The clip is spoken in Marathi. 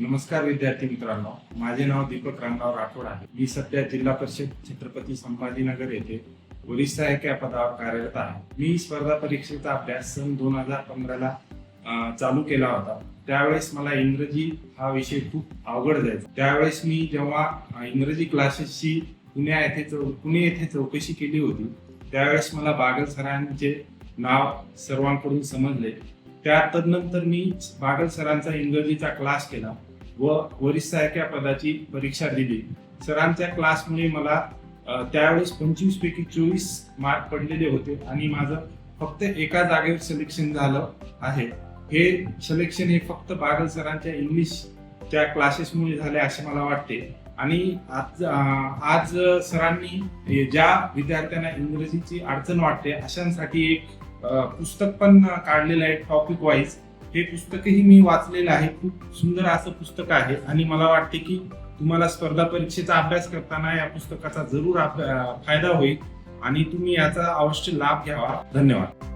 नमस्कार विद्यार्थी मित्रांनो. माझे नाव दीपक रामराव राठोड आहे. मी सध्या जिल्हा परिषद छत्रपती संभाजीनगर येथे ओरिसा सहाय्यक या पदावर कार्यरत आहे. मी स्पर्धा परीक्षेचा अभ्यास सन दोन हजार पंधराला चालू केला होता. त्यावेळेस मला इंग्रजी हा विषय खूप अवघड जायचा. त्यावेळेस मी जेव्हा इंग्रजी क्लासेसची पुण्या येथे चौ पुणे येथे चौकशी केली होती त्यावेळेस मला बागल सरांचे नाव सर्वांकडून समजले. त्या तदनंतर मी बागल सरांचा इंग्रजीचा क्लास केला. व वरिष्ठ सहाय्यक पदाची परीक्षा दिली. सरांच्या क्लासमुळे मला त्यावेळेस पंचवीस पैकी चोवीस मार्क पडलेले होते आणि माझं फक्त एका जागेवर सिलेक्शन झालं आहे. हे सिलेक्शन हे फक्त बागल सरांच्या इंग्लिशच्या क्लासेसमुळे झाले असे मला वाटते. आणि आज आज सरांनी ज्या विद्यार्थ्यांना इंग्रजीची अडचण वाटते अशांसाठी एक पुस्तक पण काढलेलं आहे टॉपिक वाईज हे पुस्तकही मी वाचलेलं आहे. खूप सुंदर असं पुस्तक आहे. आणि मला वाटते की तुम्हाला स्पर्धा परीक्षेचा अभ्यास करताना या पुस्तकाचा जरूर फायदा होईल. आणि तुम्ही याचा अवश्य लाभ घ्यावा. धन्यवाद.